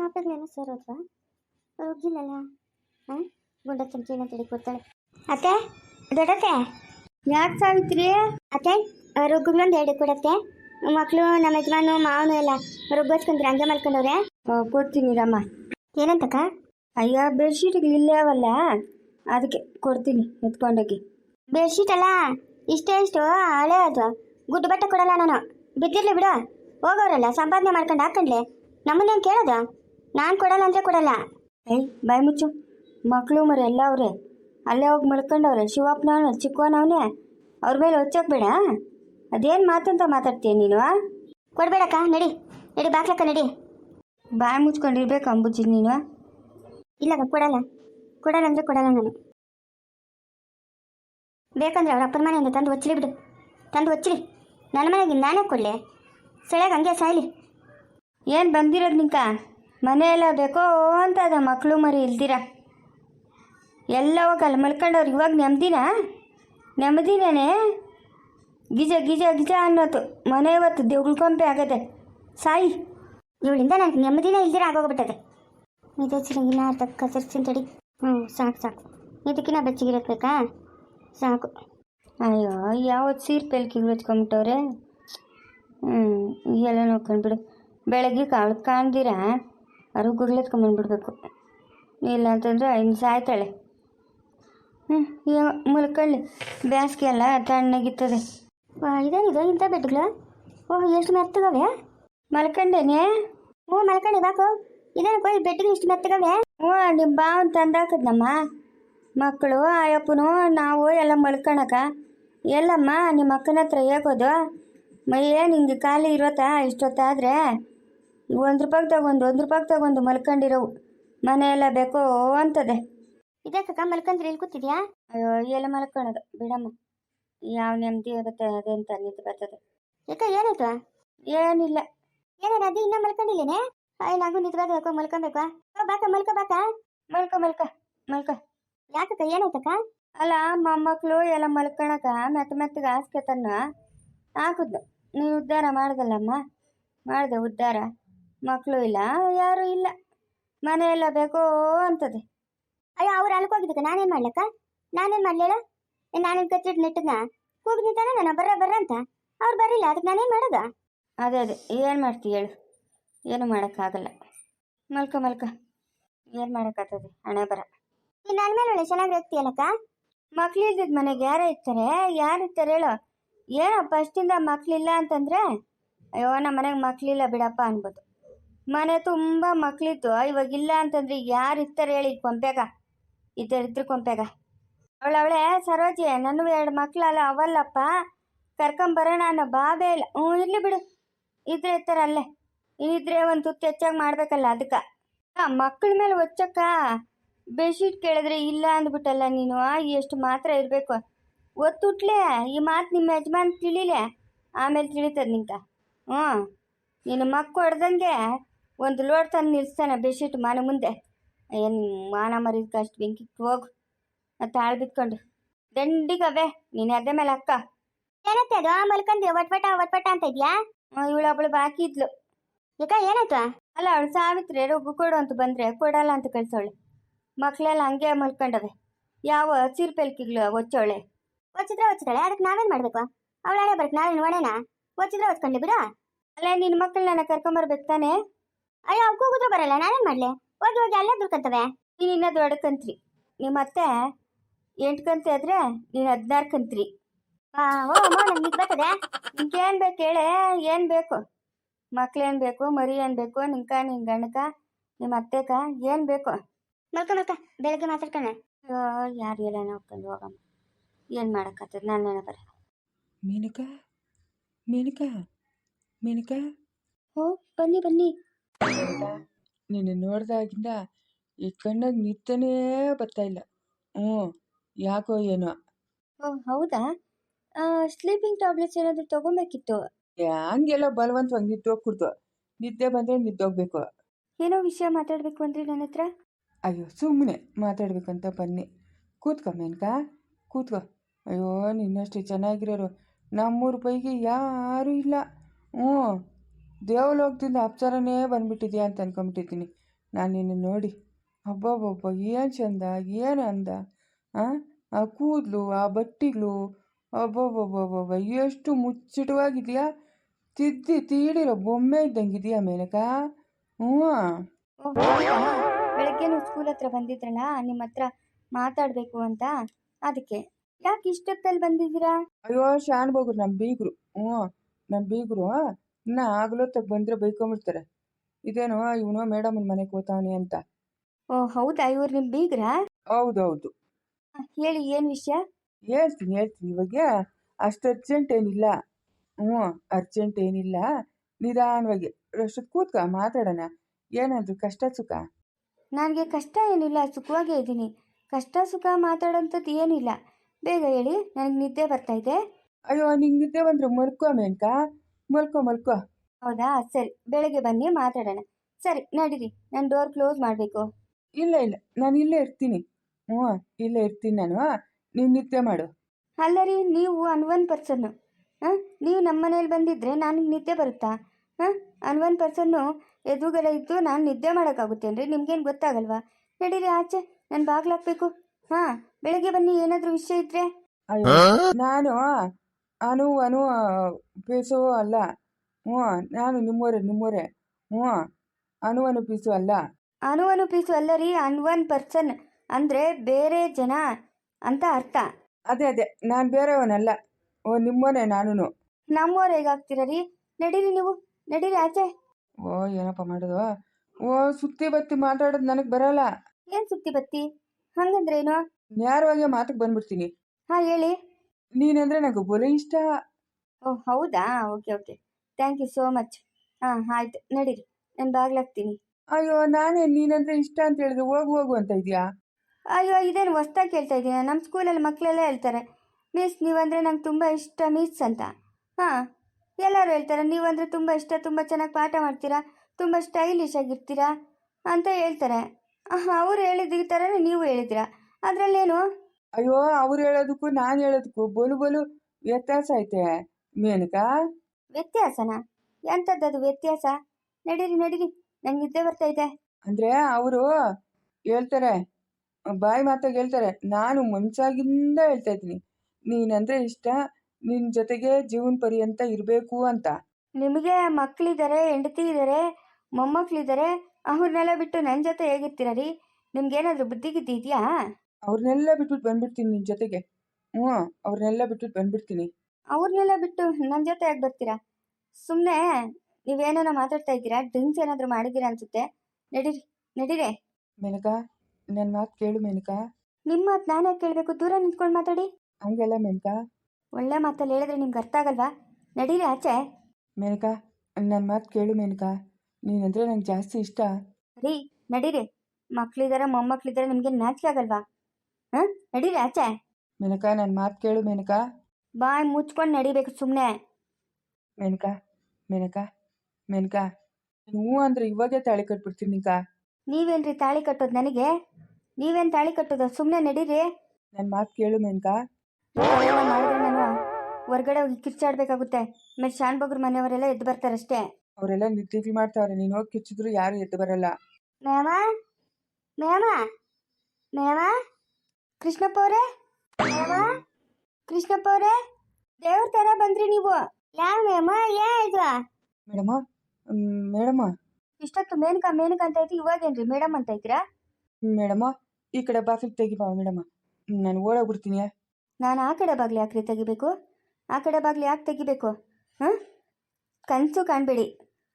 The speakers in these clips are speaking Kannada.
ಶಾಪಿಗ್ಲೇನೋ ಸರ್ ಅಥವಾ ಹೋಗಿಲ್ಲಲ್ಲ? ಹಾಂ ಗುಂಡ ಚಮಚಿನ ತಡಿ ಕೊಡ್ತಾಳೆ ಅತ್ತೆ? ದೊಡ್ಡತ್ತೆ? ಯಾಕೆ ಸಾವಿತ್ರಿ? ಅತ್ತೆ ರುಗ್ಗೊಂದು ಎರಡು ಕೊಡತ್ತೆ. ಮಕ್ಕಳು ನಮ್ಮ ಯಜಮಾನು ಮಾವನು ಎಲ್ಲ ರುಗ್ಗೋಚ್ಕೊಂಡ್ರೆ ಹಂಗೆ ಮಲ್ಕೊಂಡವ್ರೆ ಓ, ಕೊಡ್ತೀನಿ ರಮ್ಮ. ಏನಂತಕ್ಕ? ಅಯ್ಯ ಬೆಡ್ಶೀಟ್ಗಳು ಇಲ್ಲೇ ಅವಲ್ಲ? ಅದಕ್ಕೆ ಕೊಡ್ತೀನಿ ಎತ್ಕೊಂಡೋಗಿ. ಬೆಡ್ಶೀಟ್ ಅಲ್ಲ? ಇಷ್ಟೇ ಇಷ್ಟು ಹಳೆ ಅದು ಗುಡ್ಡು ಬಟ್ಟೆ ಕೊಡಲ್ಲ ನಾನು. ಬಿದ್ದಿರ್ಲಿ ಬಿಡು. ಹೋಗೋರಲ್ಲ ಸಂಪಾದನೆ ಮಾಡ್ಕೊಂಡು ಹಾಕೊಂಡ್ಲೆ. ನಮ್ಮನ್ನೇನು ಕೇಳೋದು? ನಾನು ಕೊಡಲ್ಲ ಅಂದರೆ ಕೊಡಲ್ಲ. ಏಯ್ ಬಾಯ್ ಮುಚ್ಚು. ಮಕ್ಕಳು ಮರಿ ಎಲ್ಲ ಅವ್ರೆ. ಅಲ್ಲೇ ಹೋಗಿ ಮಲ್ಕೊಂಡವ್ರೆ. ಶಿವಪ್ಪನವನು ಚಿಕ್ಕವನವನೇ. ಅವ್ರ ಮೇಲೆ ಹೊಚ್ಚೋಕ್ ಬೇಡ ಅದೇನು ಮಾತಂತ ಮಾತಾಡ್ತೀಯ ನೀನು ಕೊಡಬೇಡಕ್ಕ ನಡಿ. ನಡಿ ಬಾಕ್ಲಕ್ಕ ನಡಿ. ಬಾಯಿ ಮುಚ್ಕೊಂಡಿರ್ಬೇಕು ಅಂಬುಜಿ ನೀನು ಇಲ್ಲಕ್ಕ ಕೊಡಲ್ಲ. ಕೊಡಲ್ಲ ಅಂದರೆ ಕೊಡಲ್ಲ ನಾನು. ಬೇಕಂದ್ರೆ ಅವ್ರ ಅಪ್ಪನ ಮನೆಯಿಂದ ತಂದು ಒಚ್ಚಲಿ ಬಿಡು. ತಂದು ಒಚ್ಚಲಿ. ನನ್ನ ಮನೆಗೆ ನಾನೇ ಕೊಡಲಿ. ಸೆಳೆಗೆ ಹಂಗೆ ಸಾಯ್ಲಿ. ಏನು ಬಂದಿರೋದು ನಿಂಕ? ಮನೆಯೆಲ್ಲ ಬೇಕೋ ಅಂತ ಅದ ಮಕ್ಕಳು ಮರಿ ಇಲ್ದಿರ. ಎಲ್ಲ ಹೋಗಲ್ಲ ಮಲ್ಕೊಂಡವ್ರು ಇವಾಗ ನೆಮ್ಮದಿನ ನೆಮ್ಮದಿನೇ ಗಿಜ ಗಿಜ ಗಿಜ ಅನ್ನೋದು. ಮನೆ ಇವತ್ತು ದೇವ್ಳ್ಕೊಂಪೆ ಆಗದೆ. ಸಾಯಿ. ಇವಳಿಂದ ನನಗೆ ನೆಮ್ಮದಿನ ಇಲ್ದಿರ ಆಗೋಗ್ಬಿಟ್ಟದೆ. ಇದು ಚಿರಂಗಿನ ಅರ್ಧ ಕಸರ್ಸಿನ ತಡಿ ಹ್ಞೂ ಸಾಕು ಸಾಕು. ಇದಕ್ಕಿನ್ನ ಬೆಚ್ಚಗಿರಕ್ಬೇಕಾ ಸಾಕು. ಅಯ್ಯೋ ಯಾವತ್ತು ಸೀರೆ ಪೆಲ್ಕಿಗಳು ಹಚ್ಕೊಂಬಿಟ್ಟವ್ರೆ ಹ್ಞೂ ಎಲ್ಲ ನೋಡ್ಕೊಂಡ್ಬಿಡು ಬೆಳಗ್ಗೆ ಕಾಳು ಕಾಣ್ದಿರ? ಅರುಗುಗಳು ಎತ್ಕೊಂಬಂದ್ಬಿಡ್ಬೇಕು ಇಲ್ಲ ಅಂತಂದ್ರೆ ಇನ್ನು ಸಾಯ್ತಾಳೆ. ಹ್ಞೂ ಈಗ ಮಲ್ಕೊಳ್ಳಿ ಬೇಸಿಗೆ ಎಲ್ಲ ಓ ಇದೇ ಇದೆ? ಇಂಥ ಬೆಡ್ಗಳು? ಓಹ್ ಎಷ್ಟು ಮೆತ್ತಗವೆ? ಮಲ್ಕಂಡೇನೆ? ಹ್ಞೂ ಮಲ್ಕಂಡೆ ಬಾಕು ಇದೇ ಈ ಬೆಡ್ಗಳು ಇಷ್ಟು ಮೆತ್ತಗವೆ? ಹ್ಞೂ ನಿಮ್ಮ ಬಾವನ್ ತಂದಾಕದ್ನಮ್ಮ ಮಕ್ಕಳು ಆಯಪ್ಪನು ನಾವು ಎಲ್ಲ ಮಲ್ಕಣಕ. ಎಲ್ಲಮ್ಮ ನಿಮ್ಮ ಅಕ್ಕನ ಹತ್ರ ಹೇಗೋದು ಮೈಯೇ ನಿಂಗೆ ಖಾಲಿ ಇರೋತಾ ಇಷ್ಟೊತ್ತಾದರೆ? ಒಂದು ರೂಪಾಯಿ ತಗೊಂಡು ಒಂದು ರೂಪಾಯಿ ತಗೊಂಡು ಮಲ್ಕೊಂಡಿರೋವು. ಮನೆ ಎಲ್ಲ ಬೇಕೋ ಅಂತದೆ. ಇದಕ್ಕಕ್ಕ ಮಲ್ಕೊಂಡ್ರೆ? ಇಲ್ಲಿ ಕೂತಿದ್ಯಾ? ಅಯ್ಯೋ ಎಲ್ಲ ಮಲ್ಕೊಳೋದು. ಬಿಡಮ್ಮ. ಯಾವ ನೆಮ್ಮದಿ ಆಗುತ್ತೆ ಅಂತ ನಿಂತು ಬರ್ತದೆ. ಯಾಕ ಏನಾಯ್ತು? ಏನಿಲ್ಲ. ಏನಾರ ಅದೇ ಇನ್ನೂ ಮಲ್ಕೊಂಡಿಲ್ಲೇನೆ? ಅಯ್ಯ ನಂಗೂ ನಿದ್ದೆ ಯಾಕೋ ಮಲ್ಕೊಬೇಕಾ. ಬಾಕ ಮಲ್ಕೋ ಬಾಕ. ಮಲ್ಕ ಮಲ್ಕ ಮಲ್ಕ. ಯಾಕಕ್ಕ ಏನಾಯ್ತಕ್ಕ? ಅಲ್ಲ ಮೊಮ್ಮಕ್ಕಳು ಎಲ್ಲ ಮಲ್ಕೊಳಕ ಮೆತ್ತ ಮೆತ್ತಗೆ ಹಾಸ್ಕೆ ತನ್ನ ಹಾಕಿದ್ಲು. ನೀನು ಉದ್ಧಾರ ಮಾಡ್ದಲ್ಲಮ್ಮ? ಮಾಡಿದೆ ಉದ್ಧಾರ. ಮಕ್ಕಳು ಇಲ್ಲ ಯಾರು ಇಲ್ಲ. ಮನೆ ಎಲ್ಲ ಬೇಕೋ ಅಂತದೆ. ಅಯ್ಯೋ ಅವ್ರು ಅನ್ಕೋಗಿದ್ದಕ್ಕ ನಾನೇನು ಮಾಡ್ಲಕ್ಕ ನಾನೇನ್ ಮಾಡ್ಲಿಲ್ಲ ನಾನೇನ್ ಕಚ್ಚಿಟ್ಟು ನೆಟ್ಟದ್ನ? ಕೂಗಿ ನಿಂತಾನ ನಾನು ಬರ್ರ ಬರ್ರ ಅಂತ? ಅವ್ರು ಬರಲಿಲ್ಲ ಅದಕ್ಕೆ ನಾನೇನ್ ಮಾಡೋದ? ಅದೇ ಅದೇ. ಏನು ಮಾಡ್ತೀಯ ಹೇಳು? ಏನು ಮಾಡೋಕ್ಕಾಗಲ್ಲ. ಮಲ್ಕ ಮಲ್ಕ. ಏನು ಮಾಡೋಕ್ಕಾಗ್ತದೆ? ಹಣೆ ಬರ. ನೀನ್ ನನ್ನ ಮೇಲೆ ಒಳ್ಳೆ ಚೆನ್ನಾಗಿ ಇರ್ತೀಯಲ್ಲಕ್ಕ ಮಕ್ಳು ಇದ್ದಿದ್ ಮನೆಗೆ ಯಾರು ಇರ್ತಾರೆ? ಯಾರು ಇರ್ತಾರೆ ಹೇಳು? ಏನೋ ಫಸ್ಟಿಂದ ಮಕ್ಳಿಲ್ಲ ಅಂತಂದ್ರೆ ಅಯ್ಯೋ ನಮ್ಮ ಮನೆಗೆ ಮಕ್ಳಿಲ್ಲ ಬಿಡಪ್ಪ ಅನ್ಬೋದು. ಮನೆ ತುಂಬ ಮಕ್ಳಿತ್ತು. ಇವಾಗ ಇಲ್ಲ ಅಂತಂದ್ರೆ ಯಾರು ಇರ್ತಾರೆ ಹೇಳಿ ಕೊಂಪ್ಯಾಗ ಇದ್ದರು ಕೊಂಪ್ಯಾಗ ಅವಳ ಅವಳವಳೆ ಸರೋಜಿ ನನ್ನ ಎರಡು ಮಕ್ಳಲ್ಲ, ಅವಲ್ಲಪ್ಪ. ಕರ್ಕೊಂಬರೋಣ ಅನ್ನೋ ಬಾಬೆ ಇಲ್ಲ. ಹ್ಞೂ, ಇರಲಿ ಬಿಡು. ಇದ್ರೆ ಇರ್ತಾರೆ ಅಲ್ಲೇ. ಇದ್ರೆ ಒಂದು ತುತ್ತು ಹೆಚ್ಚಾಗಿ ಮಾಡ್ಬೇಕಲ್ಲ ಅದಕ್ಕೆ ಮಕ್ಕಳ ಮೇಲೆ ಒಚ್ಚಕ್ಕ ಬೆಡ್ಶೀಟ್ ಕೇಳಿದ್ರೆ ಇಲ್ಲ ಅಂದ್ಬಿಟ್ಟಲ್ಲ ನೀನು? ಎಷ್ಟು ಮಾತ್ರ ಇರಬೇಕು. ಒತ್ತುಟ್ಲೆ, ಈ ಮಾತು ನಿಮ್ಮ ಯಜಮಾನ್ ತಿಳಿಲೆ. ಆಮೇಲೆ ತಿಳಿತದೆ ನಿಂತ ಹ್ಞೂ. ನೀನು ಮಕ್ಕ ಹೊಡ್ದಂಗೆ ಒಂದು ಲೋಡ್ ತಂದು ನಿಲ್ಲಿಸ್ತಾನೆ ಬೆಡ್ಶೀಟ್ ಮಾನ ಮುಂದೆ. ಏನು ಮಾನ ಮರಿದ ಅಷ್ಟು ಬೆಂಕಿ ಹೋಗು. ತಾಳು ಬಿತ್ಕೊಂಡು ದಂಡಿಗವೆ ನೀನು ಅದೇ ಮೇಲೆ ಅಕ್ಕ. ಏನತ್ತೆ ಅದು? ಮಲ್ಕಂದ್ರೆ ಒಟ್ಪಟ ಒಟ್ಪಟ ಅಂತ ಇದ್ಯಾ? ಇವಳು ಅವಳು ಬಾಕಿ ಇದ್ಲು. ಯಾಕ ಏನಾಯ್ತು? ಅಲ್ಲ ಅವಳು ಸಾವಿತ್ರಿ ರೋಗು ಕೊಡು ಅಂತ ಬಂದರೆ ಕೊಡಲ್ಲ ಅಂತ ಕಳ್ಸವಳೆ ಮಕ್ಕಳೆಲ್ಲ ಹಂಗೆ ಮಲ್ಕೊಂಡವೆ. ಯಾವ ಚೀರ್ಪೆಲ್ಕಿಗಳು ಒಚ್ಚವಳೆ ಒಚ್ಚಿದ್ರೆ ಒಚ್ಚಿದಾಳೆ ಅದಕ್ಕೆ ನಾವೇನ್ ಮಾಡಬೇಕು? ಅವಳಾಳೆ ಬರಕ್ಕೆ ಬರಕ್ ನಾವೇನು ಒಣೇನ? ಒಚ್ಚಿದ್ರೆ ಒಚ್ಕೊಂಡ್ಲಿ ಬಿಡ. ಅಲ್ಲ ನಿನ್ನ ಮಕ್ಕಳನ್ನ ಕರ್ಕೊಂಬರ್ಬೇಕು ತಾನೇ? ಅಯ್ಯೋ ಅವ್ ಕೂಗಿದ್ರು ಬರಲ್ಲ ನಾನೇನ್ ಮಾಡ್ಲಿ? ಹೋಗಿ ಹೋಗಿ ಅಲ್ಲೇ ದುಡ್ಕಂತವೆ. ನೀನು ಇನ್ನೂ ದೊಡ್ಡ ಕಂತ್ರಿ. ನಿಮ್ಮ ಅತ್ತೆ ಎಂಟು ಕಂತೆ ಆದ್ರೆ ನೀನು ಹದಿನಾರು ಕಂತ್ರಿ. ಓ ಅಮ್ಮ ನಂಗೆ ನಿದ್ ಬರ್ತದೆ. ನಿಂಗೇನು ಬೇಕು ಹೇಳೆ ಏನು ಬೇಕು? ಮಕ್ಳೇನು ಬೇಕು ಮರಿ ಏನು ಬೇಕು ನಿಂಕ ನಿನ್ನ ಗಣಕ ನಿಮ್ಮ ಅತ್ತೆಕ ಏನು ಬೇಕು? ಮಲ್ಕ ಮಲ್ಕ ಬೆಳಗ್ಗೆ ಮಾತಾಡ್ಕಣ ಅಯ್ಯೋ ಯಾರು ಎಲ್ಲ ನೋಡ್ಕೊಂಡು ಹೋಗಮ್ಮ. ಏನು ನಾನು ನೆನ ಬರ ಮೇನಕ? ಮೇನಕ? ಮೇನಕ? ಓ ಬನ್ನಿ ಬನ್ನಿ. ನೀನು ನೋಡ್ದಾಗಿಂದ ಈ ಕಣ್ಣಾಗ ನಿತ್ತನೇ ಬರ್ತಾ ಇಲ್ಲ. ಹ್ಞೂ ಯಾಕೋ ಏನೋ. ಓ ಹೌದಾ? ಸ್ಲೀಪಿಂಗ್ ಟ್ಯಾಬ್ಲೆಟ್ಸ್ ಏನಾದರೂ ತಗೊಬೇಕಿತ್ತು? ಹಂಗೆಲ್ಲ ಬಲವಂತವಾಗಿ ನಿದ್ದೆ ಹೋಗ್ಬಿಡ್ತು ನಿದ್ದೆ ಬಂದರೆ ನಿದ್ದೋಗ್ಬೇಕು. ಏನೋ ವಿಷಯ ಮಾತಾಡಬೇಕು ಅಂದ್ರೆ ನನ್ನ ಹತ್ರ? ಅಯ್ಯೋ ಸುಮ್ಮನೆ ಮಾತಾಡ್ಬೇಕಂತ ಬನ್ನಿ. ಕೂತ್ಕೊ ಮೇನ್ಕಾ ಕೂತ್ಕೊ. ಅಯ್ಯೋ ನಿನ್ನಷ್ಟು ಚೆನ್ನಾಗಿರೋರು ನಮ್ಮೂರು ಪೈಗೆ ಯಾರೂ ಇಲ್ಲ. ಹ್ಞೂ. ದೇವಲೋಕದಿಂದ ಅಪ್ಸರನೇ ಬಂದ್ಬಿಟ್ಟಿದ್ಯಾ ಅಂತ ಅಂದ್ಕೊಂಬಿಟ್ಟಿದ್ದೀನಿ ನಾನು ನಿನ್ನ ನೋಡಿ ಅಬ್ಬಬ್ಬಬ್ಬ ಏನು ಚಂದ ಏನು ಅಂದ ಆ? ಕೂದಲು ಆ ಬಟ್ಟಿಗಳು ಅಬ್ಬಬ್ಬಬ್ಬಬ್ಬ ಎಷ್ಟು ಮುಚ್ಚಿಟವಾಗಿದೆಯಾ? ತಿದ್ದಿ ತೀಡಿರೋ ಬೊಮ್ಮೆ ಇದ್ದಂಗಿದೆಯಾ ಮೇನಕ? ಹ್ಞೂ. ಬೆಳಗ್ಗೆನೂ ಸ್ಕೂಲ್ ಹತ್ರ ಬಂದಿದ್ರಲ್ಲ ನಿಮ್ಮ ಹತ್ರ ಮಾತಾಡಬೇಕು ಅಂತ ಅದಕ್ಕೆ. ಯಾಕೆ ಇಷ್ಟೊತ್ತಲ್ಲಿ ಬಂದಿದ್ದೀರಾ? ಅಯ್ಯೋ ಶಾನ್ ಬೋಗ್ರು ನಮ್ಮ ಬೀಗರು. ಹ್ಞೂ ನಮ್ಮ ಬೀಗರು ಇನ್ನು ಆಗ್ಲೊತ್ತಾಗ ಬಂದರೆ ಬೈಕೊಂಬಿಡ್ತಾರೆ. ಇದೇನೋ ಇವನು ಮೇಡಮನ ಮನೆಗೆ ಹೋತಾವನೆ ಅಂತ. ಓ ಹೌದಾ? ಇವ್ರು ನಿಮ್ಮ ಬೀಗ್ರಾ? ಹೌದೌದು. ಹೇಳಿ ಏನು ವಿಷಯ? ಹೇಳ್ತೀನಿ ಹೇಳ್ತೀನಿ. ಇವಾಗ ಅಷ್ಟು ಅರ್ಜೆಂಟ್ ಏನಿಲ್ಲ. ಹ್ಞೂ ಅರ್ಜೆಂಟ್ ಏನಿಲ್ಲ. ನಿಧಾನವಾಗಿ. ಅಷ್ಟು ಕೂತ್ಕ ಮಾತಾಡೋಣ. ಏನಾದ್ರು ಕಷ್ಟ ಸುಖ? ನನಗೆ ಕಷ್ಟ ಏನಿಲ್ಲ ಸುಖವಾಗೇ ಇದ್ದೀನಿ. ಕಷ್ಟ ಸುಖ ಮಾತಾಡೋಂಥದ್ದು ಏನಿಲ್ಲ. ಬೇಗ ಹೇಳಿ ನನಗೆ ನಿದ್ದೆ ಬರ್ತಾ ಇದೆ. ಅಯ್ಯೋ ನಿಂಗೆ ನಿದ್ದೆ ಬಂದರೆ ಮಲ್ಕೋ ಮೇನ್ಕ? ಮಲ್ಕೋ ಮಲ್ಕೋ. ಹೌದಾ? ಸರಿ ಬೆಳಗ್ಗೆ ಬನ್ನಿ ಮಾತಾಡೋಣ. ಸರಿ ನಡೀರಿ. ನಾನು ಡೋರ್ ಕ್ಲೋಸ್ ಮಾಡಬೇಕು. ಇಲ್ಲ ಇಲ್ಲ. ನಾನು ಇಲ್ಲೇ ಇರ್ತೀನಿ. ಹ್ಞೂ ಇಲ್ಲೇ ಇರ್ತೀನಿ ನಾನು. ನೀನು ನಿದ್ದೆ ಮಾಡು. ಅಲ್ಲ ರೀ ನೀವು ಅನ್ವನ್ ಪರ್ಸನ್ನು ಹಾಂ? ನೀವು ನಮ್ಮ ಮನೇಲಿ ಬಂದಿದ್ದರೆ ನನಗೆ ನಿದ್ದೆ ಬರುತ್ತಾ? ಹಾಂ? ಅನ್ವನ್ ಪರ್ಸನ್ನು ಎದುರುಗಡೆ ಇದ್ದು ನಾನು ನಿದ್ದೆ ಮಾಡೋಕ್ಕಾಗುತ್ತೇನ್ರಿ ನಿಮ್ಗೇನು ಗೊತ್ತಾಗಲ್ವಾ? ನಡೀರಿ ಆಚೆ. ನಾನು ಬಾಗ್ಲಾಕ್ಬೇಕು ಹಾಂ ಬೆಳಗ್ಗೆ ಬನ್ನಿ ಏನಾದರೂ ವಿಷಯ ಇದ್ರೆ. ಅಯ್ಯೋ ನಾನು ಅನು ಅನು ಪೀಸು ಅಲ್ಲ. ಹ್ಞೂ ನಾನು ನಿಮ್ಮೋರೆ ನಿಮ್ಮೋರೆ. ಹ್ಞೂ ಅನು ಅನು ಪೀಸು ಅಲ್ಲ. ಅನು ಅನು ಪೀಸು ಅಲ್ಲ ರೀ. ಅನ್ವನ್ ಪರ್ಸನ್ ಅಂದರೆ ಬೇರೆ ಜನ ಅಂತ ಅರ್ಥ. ಅದೇ ಅದೇ. ನಾನು ಬೇರೆಯವನಲ್ಲ. ಓ ನಿಮ್ಮೋನೆ ನಾನು ನಮ್ಮವ್ರು ಹೇಗಾಗ್ತೀರ ರೀ? ನಡೀರಿ ನೀವು. ನಡೀರಿ ಆಚೆ. ಓ ಏನಪ್ಪ ಮಾಡೋದು? ಓ ಸುತ್ತಿ ಬತ್ತಿ ಮಾತಾಡೋದು ನನಗೆ ಬರಲ್ಲ. ಏನು ಸುತ್ತಿ ಬತ್ತಿ? ಹಂಗಂದ್ರೇನು? ನೇರವಾಗಿ ಮಾತಿಗೆ ಬಂದ್ಬಿಡ್ತೀನಿ. ಹಾಂ ಹೇಳಿ. ನೀನಂದ್ರೆ ನನಗೆ ಬೊಲೆ ಇಷ್ಟ. ಓ ಹೌದಾ? Okay okay thank you so much ಹಾಂ ಆಯ್ತು. ನಡೀರಿ. ನಾನು ಬಾಗ್ಲಾಗ್ತೀನಿ. ಅಯ್ಯೋ ನಾನೇ ನೀನಂದ್ರೆ ಇಷ್ಟ ಅಂತ ಹೇಳಿದ್ರೆ ಹೋಗು ಹೋಗು ಅಂತ ಇದೆಯಾ? ಅಯ್ಯೋ ಇದೇನು ಹೊಸ್ದಾಗಿ ಕೇಳ್ತಾ ಇದ್ದೀನಿ ನಮ್ಮ ಸ್ಕೂಲಲ್ಲಿ ಮಕ್ಕಳೆಲ್ಲ ಹೇಳ್ತಾರೆ ಮಿಸ್ ನೀವಂದರೆ ನಂಗೆ ತುಂಬ ಇಷ್ಟ ಮಿಸ್ ಅಂತ. ಹಾಂ ಎಲ್ಲರೂ ಹೇಳ್ತಾರೆ ನೀವಂದರೆ ತುಂಬ ಇಷ್ಟ ತುಂಬ ಚೆನ್ನಾಗಿ ಪಾಠ ಮಾಡ್ತೀರಾ ತುಂಬ ಸ್ಟೈಲಿಶ್ ಆಗಿರ್ತೀರಾ? ಅಂತ ಹೇಳ್ತಾರೆ. ಅವ್ರು ಹೇಳಿದ ಥರನೇ ನೀವು ಹೇಳಿದ್ದೀರಾ? ಅದರಲ್ಲೇನು? ಅಯ್ಯೋ ಅವ್ರು ಹೇಳೋದಕ್ಕೂ ನಾನು ಹೇಳೋದಕ್ಕೂ ಬಲು ಬಲು ವ್ಯತ್ಯಾಸ ಐತೆ. ಮೇನಕಾ? ವ್ಯತ್ಯಾಸನಾ? ಎಂತದ್ದು ವ್ಯತ್ಯಾಸ? ನಡೀರಿ ನಡೀರಿ. ನಂಗೆ ನಿದ್ದೆ ಬರ್ತಾ ಇದೆ. ಅಂದರೆ ಅವರು ಹೇಳ್ತಾರೆ ಬಾಯಿ ಮಾತಾಗಿ ಹೇಳ್ತಾರೆ ನಾನು ಮನ್ಸಾಗಿಂದ ಹೇಳ್ತಾ ಇದ್ದೀನಿ. ನೀನಂದ್ರೆ ಇಷ್ಟ ನಿನ್ನ ಜೊತೆಗೆ ಜೀವನ ಪರ್ಯಂತ ಇರಬೇಕು ಅಂತ. ನಿಮಗೆ ಮಕ್ಕಳಿದ್ದಾರೆ ಹೆಂಡತಿ ಇದ್ದಾರೆ ಮೊಮ್ಮಕ್ಕಳಿದ್ದಾರೆ ಅವ್ರನ್ನೆಲ್ಲ ಬಿಟ್ಟು ನನ್ನ ಜೊತೆ ಹೇಗಿರ್ತೀರ ರೀ? ನಿಮ್ಗೇನಾದರೂ ಬುದ್ಧಿ ಗಿದ್ದಿ ಇದೆಯಾ? ಅವ್ರನ್ನೆಲ್ಲ ಬಿಟ್ಬಿಟ್ಟು ಬಂದ್ಬಿಡ್ತೀನಿ ನಿನ್ನ ಜೊತೆಗೆ. ಹ್ಞೂ ಅವ್ರನ್ನೆಲ್ಲ ಬಿಟ್ಬಿಟ್ಟು ಬಂದ್ಬಿಡ್ತೀನಿ. ಅವ್ರನ್ನೆಲ್ಲ ಬಿಟ್ಟು ನನ್ನ ಜೊತೆ ಯಾಕೆ ಬರ್ತೀರಾ? ಸುಮ್ಮನೆ ನೀವೇನೋ ಮಾತಾಡ್ತಾ ಇದ್ದೀರಾ? ಡ್ರಿಂಕ್ಸ್ ಏನಾದರೂ ಮಾಡಿದ್ದೀರಾ ಅನ್ಸುತ್ತೆ? ನಡೀರಿ ನಡೀರಿ. ಮೇನಕಾ ನನ್ನ ಮಾತು ಕೇಳು ಮೇನಕಾ. ನಿಮ್ಮ ಮಾತು ಯಾಕೆ ಕೇಳಬೇಕು? ದೂರ ನಿಂತ್ಕೊಂಡು ಮಾತಾಡಿ. ಹಂಗೆಲ್ಲ ಮೇನಕಾ. ಒಳ್ಳೆ ಮಾತಲ್ಲಿ ಹೇಳಿದ್ರೆ ನಿಮ್ಗೆ ಅರ್ಥ ಆಗಲ್ವಾ? ನಡೀರಿ ಆಚೆ. ಮೇನಕಾ ನನ್ನ ಮಾತು ಕೇಳು ಮೇನಕಾ. ನೀನಂದ್ರೆ ನಂಗೆ ಜಾಸ್ತಿ ಇಷ್ಟ. ರೀ ನಡೀರಿ. ಮಕ್ಳಿದಾರೆ ಮೊಮ್ಮಕ್ಳಿದಾರೆ ನಿಮಗೆ ನಾಚಿಕೆ ಆಗಲ್ವಾ? ಹಾಂ ನಡೀರಿ ಆಚೆ. ಮೇನಕ ನನ್ನ ಮಾತು ಕೇಳು ಮೇನಕ. ಬಾಯಿ ಮುಚ್ಕೊಂಡು ನಡಿಬೇಕು ಸುಮ್ಮನೆ ಮೇನಕ ಮೇನಕ ಮೇನಕ. ಹ್ಞೂ ಅಂದ್ರೆ ಇವಾಗೇ ತಾಳಿ ಕಟ್ಬಿಡ್ತೀನಿ ನಿಕಾ. ನೀವೇನ್ರಿ ತಾಳಿ ಕಟ್ಟೋದು ನನಗೆ? ನೀವೇನು ತಾಳಿ ಕಟ್ಟೋದು? ಸುಮ್ಮನೆ ನಡೀರಿ. ನನ್ನ ಮಾತು ಕೇಳು ಮೇನಕ. ಮಾಡಿದ್ರೆ ನಾನು ಹೊರ್ಗಡೆ ಹೋಗಿ ಕಿರ್ಚಾಡ್ಬೇಕಾಗುತ್ತೆ. ಆಮೇಲೆ ಶಾನ್ ಬಗ್ರ ಮನೆಯವರೆಲ್ಲ ಎದ್ದು ಬರ್ತಾರಷ್ಟೇ. ಅವರೆಲ್ಲ ನಿದ್ದೆ ಮಾಡ್ತಾವ್ರೆ. ನೀನು ಹೋಗಿ ಕಿಚ್ಚಿದ್ರು ಯಾರು ಎದ್ದು ಬರಲ್ಲ. ಮೇವಾ ಮೇವಾ ಮೇಮ ಕೃಷ್ಣಪ್ಪ ಅವರೇ ಕೃಷ್ಣಪ್ಪ ಅವರೇ ದೇವ್ರ ತರ ಬಂದ್ರಿ ನೀವು. ಯಾವ ಮೇಮ ಏನಾಯ್ತು ಮೇಡಮ ಮೇಡಮ. ಇಷ್ಟೊತ್ತು ಮೇನಕ ಮೇನಕ ಅಂತ ಐತಿ ಇವಾಗೇನ್ರಿ ಮೇಡಮ್ ಅಂತ ಐತೀರಾ? ಮೇಡಮ ಈ ಕಡೆ ಬಾಗಿಲು ತೆಗಿಬಾ ಮೇಡಮ. ನಾನು ಓಡೋಗ್ಬಿಡ್ತೀನಿ ನಾನು ಆ ಕಡೆ ಬಾಗ್ಲು ಯಾಕ್ರಿ ತೆಗಿಬೇಕು? ಆ ಕಡೆ ಬಾಗ್ಲಿ ಯಾಕೆ ತೆಗಿಬೇಕು? ಹಾಂ? ಕನಸು ಕಾಣಬೇಡಿ.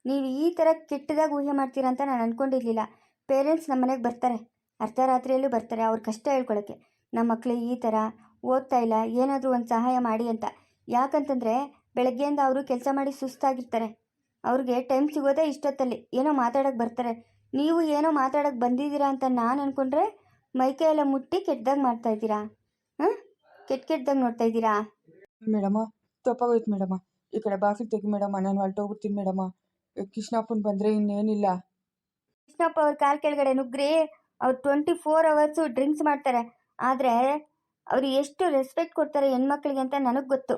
ನೀವು ಈ ಥರ ಕೆಟ್ಟದಾಗ ಊಹೆ ಮಾಡ್ತೀರಾ ಅಂತ ನಾನು ಅಂದ್ಕೊಂಡಿರಲಿಲ್ಲ ಪೇರೆಂಟ್ಸ್ ನಮ್ಮ ಮನೆಗೆ ಬರ್ತಾರೆ. ಅರ್ಧ ರಾತ್ರಿಯಲ್ಲೂ ಬರ್ತಾರೆ ಅವ್ರ ಕಷ್ಟ ಹೇಳ್ಕೊಳಕ್ಕೆ. ನಮ್ಮ ಮಕ್ಕಳು ಈ ಥರ ಓದ್ತಾ ಇಲ್ಲ ಏನಾದರೂ ಒಂದು ಸಹಾಯ ಮಾಡಿ ಅಂತ. ಯಾಕಂತಂದರೆ ಬೆಳಗ್ಗೆಯಿಂದ ಅವರು ಕೆಲಸ ಮಾಡಿ ಸುಸ್ತಾಗಿರ್ತಾರೆ. ಅವ್ರಿಗೆ ಟೈಮ್ ಸಿಗೋದೇ ಇಷ್ಟೊತ್ತಲ್ಲಿ. ಏನೋ ಮಾತಾಡೋಕ್ಕೆ ಬರ್ತಾರೆ. ನೀವು ಏನೋ ಮಾತಾಡೋಕ್ಕೆ ಬಂದಿದ್ದೀರಾ ಅಂತ ನಾನು ಅಂದ್ಕೊಂಡ್ರೆ ಮೈಕೈ ಎಲ್ಲ ಮುಟ್ಟಿ ಕೆಟ್ಟದಾಗ ಮಾಡ್ತಾ ಇದ್ದೀರಾ? ಹಾಂ ಕೆಟ್ಟ ಕೆಟ್ಟದಾಗ ನೋಡ್ತಾ ಇದ್ದೀರಾ? ಮೇಡಮ ತಪ್ಪಾಗೋಯ್ತು ಮೇಡಮ. ಈ ಕಡೆ ಬಾಗಿಲು ತೆಗಿ ಮೇಡಮ ನಾನು ಹೊರಟೋಗ್ಬಿಡ್ತೀನಿ ಮೇಡಮ. ಕೃಷ್ಣಪ್ಪನ ಬಂದರೆ ಇನ್ನೇನಿಲ್ಲ. ಕೃಷ್ಣಪ್ಪ ಅವ್ರ ಕಾಲ್ ಕೆಳಗಡೆ ನುಗ್ರಿ ಅವ್ರು ಟ್ವೆಂಟಿ ಫೋರ್ ಅವರ್ಸು ಡ್ರಿಂಕ್ಸ್ ಮಾಡ್ತಾರೆ. ಆದರೆ ಅವರು ಎಷ್ಟು ರೆಸ್ಪೆಕ್ಟ್ ಕೊಡ್ತಾರೆ ಹೆಣ್ಮಕ್ಳಿಗೆ ಅಂತ ನನಗೆ ಗೊತ್ತು.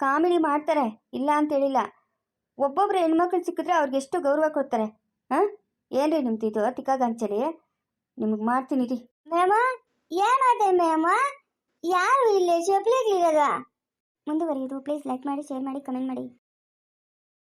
ಕಾಮಿಡಿ ಮಾಡ್ತಾರೆ, ಇಲ್ಲ ಅಂತ ಹೇಳಿಲ್ಲ. ಒಬ್ಬೊಬ್ಬರು ಹೆಣ್ಮಕ್ಳು ಸಿಕ್ಕಿದ್ರೆ ಅವ್ರಿಗೆ ಎಷ್ಟು ಗೌರವ ಕೊಡ್ತಾರೆ, ಹಾಂ? ಏನ್ರಿ ರೀ ಇದು ತಿಕ್ಕಾಗ ಅಂಚಲಿ ನಿಮಗೆ ಮಾಡ್ತೀನಿ ರೀ ಮೇಮ ಏನಾದೆ ಮೇಮ ಯಾರು ಇಲ್ಲಿ? ಚಪ್ಲಿಗಳಿರೋದ ಮುಂದುವರಿಯೋದು ಪ್ಲೀಸ್ ಲೈಕ್ ಮಾಡಿ ಶೇರ್ ಮಾಡಿ ಕಮೆಂಟ್ ಮಾಡಿ.